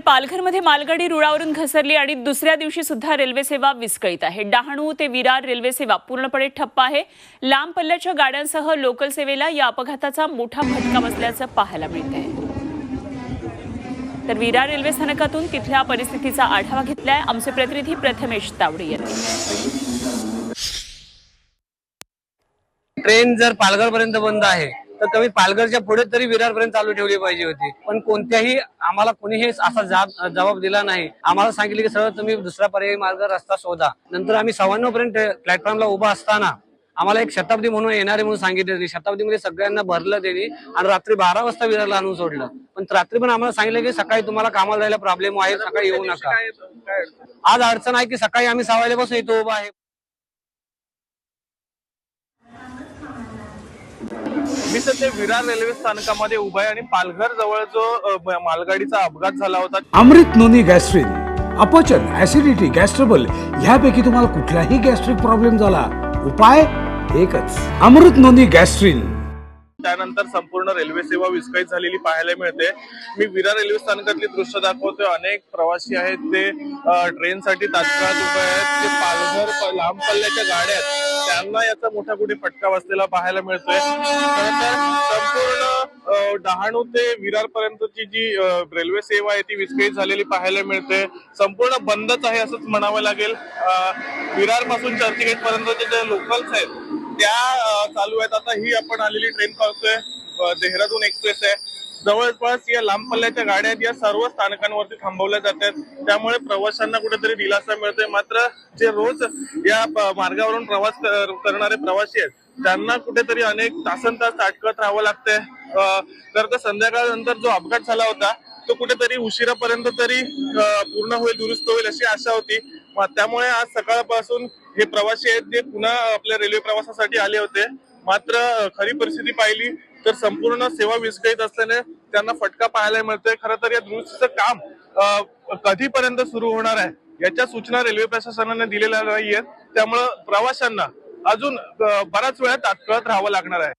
पालघरमध्ये मालगाडी रुळावरून घसरली आणि दुसऱ्या दिवशी सुद्धा रेल्वे सेवा विस्कळीत आहे. डहाणू ते विरार रेल्वे सेवा पूर्णपणे ठप्प आहे. लांब पल्ल्याच्या गाड्यांसह लोकल सेवेला या अपघाताचा मोठा फटका बसल्याचं पाहायला मिळत आहे तर विरार रेल्वे स्थानकातून तिथल्या परिस्थितीचा आढावा घेतलाय आमचे प्रतिनिधी प्रथमेश तावडे यांनी. ट्रेन जर पालघरपर्यंत बंद आहे तर कमी पालघरच्या पुढे तरी विरारपर्यंत चालू ठेवली पाहिजे होती. पण कोणत्याही आम्हाला कोणीही असा जबाब दिला नाही. आम्हाला सांगितले की सरळ तुम्ही दुसरा पर्यायी मार्ग रस्ता शोधा. नंतर आम्ही सव्वाण्णव पर्यंत प्लॅटफॉर्मला उभा असताना आम्हाला एक शताब्दी म्हणून येणारे म्हणून सांगितले होते. शताब्दीमध्ये सगळ्यांना भरलं त्यांनी आणि रात्री बारा वाजता विरारला आणून सोडलं. पण रात्री पण आम्हाला सांगितलं की सकाळी तुम्हाला कामाला जायला प्रॉब्लेम आहे सकाळी येऊ नका. आज अडचण आहे की सकाळी आम्ही सहा वाजल्यापासून इथं उभा आहे. मी सध्या विरार रेल्वे स्थानकामध्ये उभा आहे आणि पालघर जवळ जो मालगाडीचा अपघात झाला होता अमृत नोनी गॅस्ट्रिन अपचन ऍसिडिटी गॅस्ट्रबल ह्यापैकी तुम्हाला कुठलाही गॅस्ट्रिक प्रॉब्लेम झाला उपाय एकच. Amrut Noni Gastrin. त्यानंतर संपूर्ण रेल्वे सेवा विस्कळीत झालेली पाहायला मिळते. मी विरार रेल्वे स्थानकातली दृश्य दाखवतोय. अनेक प्रवासी आहेत ते ट्रेनसाठी तात्काळ उभे आहेत. ते पालघर लांब पल्ल्याच्या गाड्या आहेत. त्यांना याचा मोठा कुठे फटका बसलेला पाहायला मिळतोय. संपूर्ण डहाणू ते विरार पर्यंतची जी रेल्वे सेवा आहे ती विस्कळीत झालेली पाहायला मिळते. संपूर्ण बंदच आहे असंच म्हणावं लागेल. विरारपासून चर्चगेट पर्यंतचे जे लोकल्स आहेत त्या चालू आहेत. आता ही आपण आलेली ट्रेन पाहतोय. देहरादून एक्सप्रेस आहे. जवळपास या लांब पल्ल्याच्या गाड्या या सर्व स्थानकांवरती थांबवल्या जातात त्यामुळे प्रवाशांना कुठेतरी दिलासा मिळतोय. मात्र जे रोज या मार्गावरून प्रवास करणारे प्रवासी आहेत त्यांना कुठेतरी अनेक तासन तास ताटकत राहावं लागतंय. तर तर संध्याकाळनंतर जो अपघात झाला होता तो कुठेतरी उशिरापर्यंत तरी पूर्ण होईल दुरुस्त होईल अशी आशा होती. त्यामुळे आज सकाळपासून हे प्रवासी आहेत जे पुन्हा आपल्या रेल्वे प्रवासासाठी आले होते. मात्र खरी परिस्थिती पाहिली तर संपूर्ण सेवा विस्कळीत असल्याने त्यांना फटका पाहायला मिळतोय. खरं तर या दुरुस्तीचं काम कधीपर्यंत सुरू होणार आहे याच्या सूचना रेल्वे प्रशासनाने दिलेल्या नाहीयेत. त्यामुळं प्रवाशांना अजून बराच वेळ तात्काळात राहावं लागणार आहे.